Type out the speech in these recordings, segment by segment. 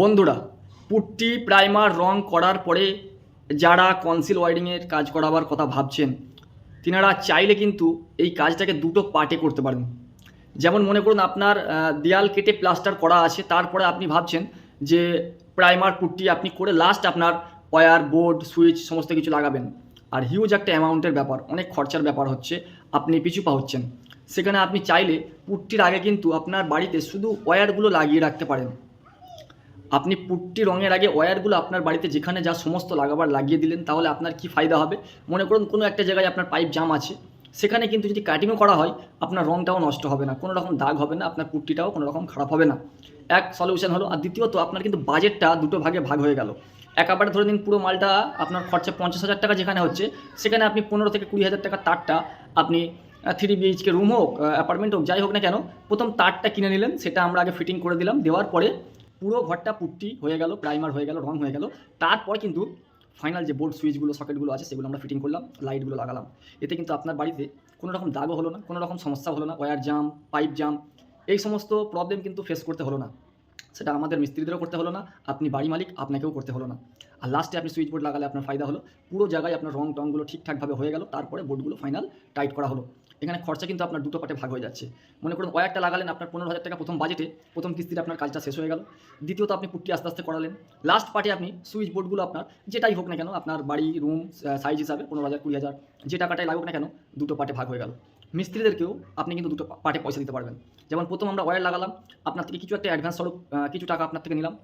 বন্ধুরা, putty, primer রং করার পরে যারা কনসিল ওয়াইডিংয়ের কাজ করাবার কথা ভাবছেন, তিনারা চাইলে কিন্তু এই কাজটাকে দুটো পার্টে করতে পারেন। যেমন মনে করুন আপনার দেয়াল কেটে প্লাস্টার করা আছে, তারপরে আপনি ভাবছেন যে প্রাইমার পুট্টি আপনি করে লাস্ট আপনার ওয়্যার বোর্ড সুইচ সমস্ত কিছু লাগাবেন। আর হিউজ একটা অ্যামাউন্টের ব্যাপার, অনেক খরচার ব্যাপার হচ্ছে, আপনি পিছু পা হচ্ছেন। সেখানে আপনি চাইলে পুট্টির আগে কিন্তু আপনার বাড়িতে শুধু ওয়্যারগুলো লাগিয়ে রাখতে পারেন। আপনি পুট্টি রঙের আগে ওয়্যারগুলো আপনার বাড়িতে যেখানে যা সমস্ত লাগাবার লাগিয়ে দিলেন, তাহলে আপনার কি ফায়দা হবে? মনে করুন কোনো একটা জায়গায় আপনার পাইপ জাম আছে, সেখানে কিন্তু যদি কাটিংও করা হয়, আপনার রঙটাও নষ্ট হবে না, কোনো রকম দাগ হবে না, আপনার পুট্টিটাও কোনো রকম খারাপ হবে না। এক সলিউশন হলো, আর দ্বিতীয়ত আপনার কিন্তু বাজেটটা দুটো ভাগে ভাগ হয়ে গেল। একেবারে ধরে নিন পুরো মালটা আপনার খরচা পঞ্চাশ হাজার টাকা যেখানে হচ্ছে, সেখানে আপনি পনেরো থেকে কুড়ি হাজার টাকা তারটা আপনি থ্রি বিএইচকে রুম হোক অ্যাপার্টমেন্ট হোক, যাই হোক না কেন, প্রথম তারটা কিনে নিলেন, সেটা আমরা আগে ফিটিং করে দিলাম, দেওয়ার পরে পুরো ঘরটা পুট্টি হয়ে গেল প্রাইমার হয়ে গেল রং হয়ে গেল। তারপর কিন্তু ফাইনাল যে বোর্ড সুইচগুলো সকেটগুলো আছে, সেগুলো আমরা ফিটিং করলাম লাইটগুলো লাগালাম। এতে কিন্তু আপনার বাড়িতে কোনো রকম দাগও হলো না, কোনো রকম সমস্যা হলো না ওয়্যার জাম পাইপ জাম এই সমস্ত প্রবলেম কিন্তু ফেস করতে হলো না। সেটা আমাদের মিস্ত্রিদেরও করতে হলো না, আপনি বাড়ি মালিক, আপনাকেও করতে হলো না। আর লাস্টে আপনি সুইচ বোর্ড লাগালে আপনার ফায়দা হলো, পুরো জায়গায় আপনার রং টংগুলো ঠিকঠাকভাবে হয়ে গেল, তারপরে বোর্ডগুলো ফাইনাল টাইট করা হলো। এখানে খরচা কিন্তু আপনার দুটো পার্টে ভাগ হয়ে যাচ্ছে। মনে করুন ওয়্যারটা লাগালেন আপনার পনেরো হাজার টাকা প্রথম বাজেটে প্রথম কিস্তিতে আপনার কাজটা শেষ হয়ে গেল। দ্বিতীয়ত আপনি পুট্টি আস্তে আস্তে করালেন। লাস্ট পার্টে আপনি সুইচ বোর্ডগুলো আপনার যেটাই হোক না কেন, আপনার বাড়ি রুম সাইজ হিসাবে পনেরো হাজার, কুড়ি হাজার, যে টাকাটাই লাগুক না কেন, দুটো পার্টে ভাগ হয়ে গেল। মিস্ত্রিদেরকেও আপনি কিন্তু দুটো পার্টে পয়সা দিতে পারবেন। যেমন প্রথম আমরা ওয়্যার লাগালাম, আপনার থেকে কিছু একটা অ্যাডভান্স স্বরূপ কিছু টাকা আপনার থেকে নিলাম।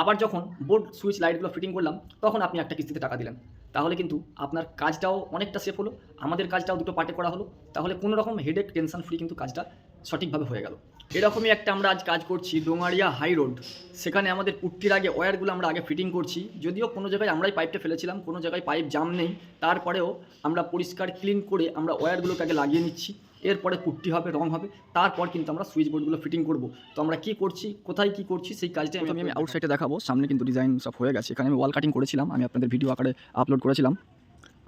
আবার যখন বোর্ড সুইচ লাইটগুলো ফিটিং করলাম, তখন আপনি একটা কিস্তিতে টাকা দিলেন। তাহলে কিন্তু আপনার কাজটাও অনেকটা সেফ হলো, আমাদের কাজটাও দুটো পার্টে করা হলো, তাহলে কোনো রকম হেডেক টেনশন ফ্রি কিন্তু কাজটা সঠিকভাবে হয়ে গেল। এরকমই একটা আমরা আজ কাজ করছি ডোঙারিয়া হাই রোড সেখানে আমাদের পুট্টির আগে ওয়্যারগুলো আমরা আগে ফিটিং করছি, যদিও কোনো জায়গায় আমরাই পাইপটা ফেলেছিলাম, কোনো জায়গায় পাইপ জাম নেই। তারপরেও আমরা পরিষ্কার ক্লিন করে আমরা ওয়্যারগুলোকে আগে লাগিয়ে নিচ্ছি। এরপরে পুট্টি হবে, রং হবে, তারপর কিন্তু আমরা সুইচ বোর্ডগুলো ফিটিং করব। তো আমরা কি করছি, কোথায় কি করছি, সেই কাজটা আমি আমি আউটসাইডে দেখাবো, সামনে কিন্তু ডিজাইন সব হয়ে গেছে। এখানে আমি ওয়াল কাটিং করেছিলাম, আমি আপনাদের ভিডিও আকারে আপলোড করেছিলাম।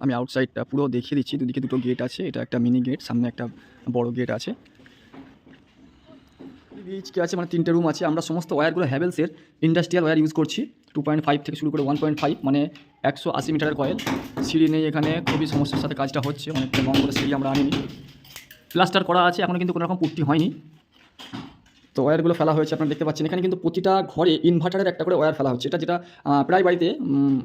আমি আউটসাইডটা পুরো দেখিয়ে দিচ্ছি, দুদিকে দুটো গেট আছে, এটা একটা মিনি গেট সামনে একটা বড় গেট আছে। বিএইচকে আছে মানে তিনটে রুম আছে, আমরা সমস্ত ওয়্যারগুলো হ্যাভেলসের ইন্ডাস্ট্রিয়াল ওয়্যার ইউজ করছি টু পয়েন্ট ফাইভ থেকে শুরু করে ওয়ান পয়েন্ট ফাইভ মানে একশো আশি মিটারের কয়েল সিঁড়ি নেই এখানে, খুবই সমস্যার সাথে কাজটা হচ্ছে অনেকটা লং করে সিঁড়ি আমরা আনিনি। প্লাস্টার করা আছে এখনও কিন্তু কোনো রকম পুট্টি হয়নি। তো ওয়্যারগুলো ফেলা হয়েছে, আপনারা দেখতে পাচ্ছেন। এখানে কিন্তু প্রতিটা ঘরে ইনভার্টারের একটা করে ওয়্যার ফেলা হচ্ছে। এটা যেটা প্রায় বাড়িতে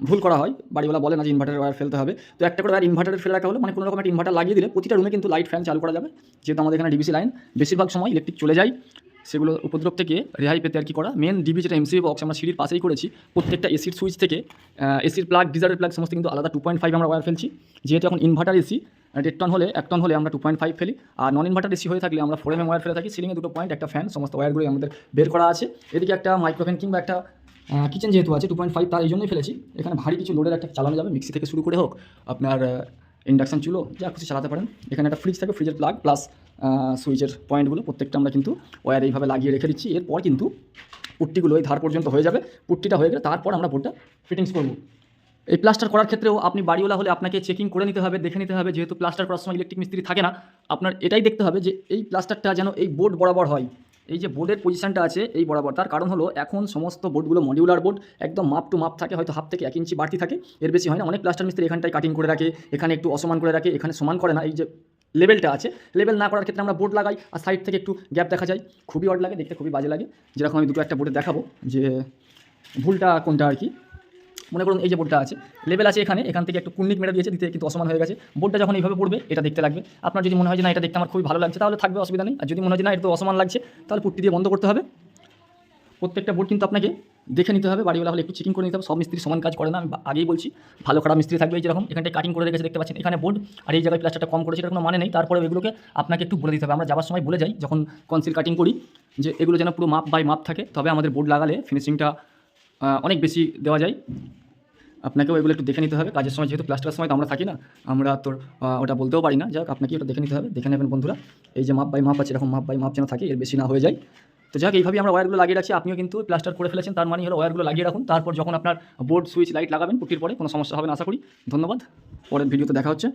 ভুল করা হয়। বাড়িওয়ালা বলে না যে ইনভার্টারের ওয়্যার ফেলতে হবে। তো একটা করে ওয়্যার ইনভার্টারের ফেলে রাখা হলো। মানে কোনো রকম একটা ইনভার্টার লাগিয়ে দিলে প্রতিটা রুমে কিন্তু লাইট ফ্যান চালু করা যাবে। যেহেতু আমাদের এখানে ডিবিসি লাইন বেশিরভাগ সময় ইলেকট্রিক চলে যায়। সেগুলো উপদ্রব থেকে রেহাই পেতে আর কি করা। মেন ডিবি যেটা এমসি বক্স আমরা সিঁড়ির পাশেই করেছি, প্রত্যেকটা এসির সুইচ থেকে এসির প্লাগ ডিজারের প্লাগ সমস্ত কিন্তু আলাদা টু পয়েন্ট ফাইভ আমরা ওয়্যার ফেলছি। যেহেতু এখন ইনভার্টার এসি দেড় টন হলে, এক টন হলে আমরা টু পয়েন্ট ফাইভ ফেলি। আর নন ইনভার্টার এসি হয়ে থাকলে আমরা ফোর এম ওয়্যার ফেলে থাকি। সিলিংয়ে দুটো পয়েন্ট একটা ফ্যান সমস্ত ওয়্যারগুলো আমাদের বের করা আছে। এদিকে একটা মাইক্রোফ্যান কিংবা একটা কিচেন যেহেতু আছে টু পয়েন্ট ফাইভ তার এই জন্যই ফেলেছি। এখানে ভারী কিছু লোডের একটা চালানো যাবে মিক্সি থেকে শুরু করে হোক। আপনার ইন্ডাকশন চুলো, যা খুশি চালাতে পারেন। এখানে একটা ফ্রিজ থাকে ফ্রিজের প্লাগ প্লাস সুইচের পয়েন্টগুলো প্রত্যেকটা আমরা কিন্তু ওয়্যার এইভাবে লাগিয়ে রেখে দিচ্ছি। এরপর কিন্তু পুট্টিগুলো এই ধার পর্যন্ত হয়ে যাবে। পুট্টিটা হয়ে গেলে তারপর আমরা বোর্ডটা ফিটিংস করব। এই প্লাস্টার করার ক্ষেত্রেও আপনি বাড়িওয়ালা হলে আপনাকে চেকিং করে নিতে হবে, দেখে নিতে হবে, যেহেতু প্লাস্টার করার সময় ইলেকট্রিক মিস্ত্রি থাকে না, আপনার এটাই দেখতে হবে যে এই প্লাস্টারটা যেন এই বোর্ড বরাবর হয়। এই যে বোর্ডের পজিশনটা আছে এই বরাবর, তার কারণ হলো এখন সমস্ত বোর্ডগুলো মডিউলার বোর্ড একদম মাপ টু মাপ থাকে, হয়তো হাফ থেকে এক ইঞ্চি বাড়তি থাকে, এর বেশি হয় না, অনেক প্লাস্টার মিস্ত্রি এখানটায় কাটিং করে রাখে, এখানে একটু অসমান করে রাখে, এখানে সমান করে না, এই যে লেভেলটা আছে লেভেল না করার ক্ষেত্রে আমরা বোর্ড লাগাই, আর সাইড থেকে একটু গ্যাপ দেখা যায়, খুবই অড লাগে, দেখতে খুবই বাজে লাগে। যেরকম আমি দুটো একটা বোর্ডে দেখাবো যে ভুলটা কোনটা আর কি। মনে করুন এই যে বোর্ডটা আছে লেভেল আছে এখানে, এখান থেকে একটু কুন্নিক মেরে দিয়েছে, দিতে কিন্তু অসমান হয়ে গেছে। বোর্ডটা যখন এইভাবে পড়বে, এটা দেখতে লাগবে। আপনার যদি মনে হয় যে না, এটা দেখতে আমার খুবই ভালো লাগছে, তাহলে থাকবে, অসুবিধা নেই। আর যদি মনে হয় যে না এটা তো অসমান লাগছে, তাহলে পুট্টি দিয়ে বন্ধ করতে হবে। প্রত্যেকটা বোর্ড কিন্তু আপনাকে দেখে নিতে হবে, বাড়িওয়ালা হলে একটু চেকিং করে নিতে হবে, সব মিস্ত্রি সমান কাজ করে না, আমি আগেই বলছি, ভালো খারাপ মিস্ত্রি থাকবে যেরকম, এখানটায় কাটিং করে রেখেছে, দেখতে পাচ্ছেন। এখানে বোর্ড, আর এই জায়গায় প্লাস্টারটা কম করেছে, এটা কোনো মানে নেই। তারপরে এগুলোকে আপনাকে একটু বলে দিতে হবে। আমরা যাওয়ার সময় বলে যাই, যখন কনসিল কাটিং করি, যে এগুলো যেন পুরো মাপ বাই মাপ থাকে, তবে আমাদের বোর্ড লাগালে ফিনিশিংটা অনেক বেশি দেওয়া যায়। আপনাকেও এগুলো একটু দেখে নিতে হবে। কাজের সময় যেহেতু প্লাস্টারের সময় তো আমরা থাকি না, আমরা তোর ওটা বলতেও পারি না। যাক, আপনাকে ওটা দেখে নিতে হবে। দেখে নেবেন বন্ধুরা। এই যে মাপ বাই মাপ আছে, এরকম মাপ বাই মাপ যেন থাকে, এর বেশি না হয়ে যায়। তো যাক এইভাবে আমরা ওয়্যারগুলো লাগিয়ে রাখছি। আপনিও কিন্তু প্লাস্টার করে ফেলেছেন, তার মানে হলো ওয়্যারগুলো লাগিয়ে রাখুন। তারপর যখন আপনার বোর্ড, সুইচ, লাইট লাগাবেন পুটির পরে কোনো সমস্যা হবে না, আশা করি। ধন্যবাদ। পরের ভিডিওতে দেখা হচ্ছে।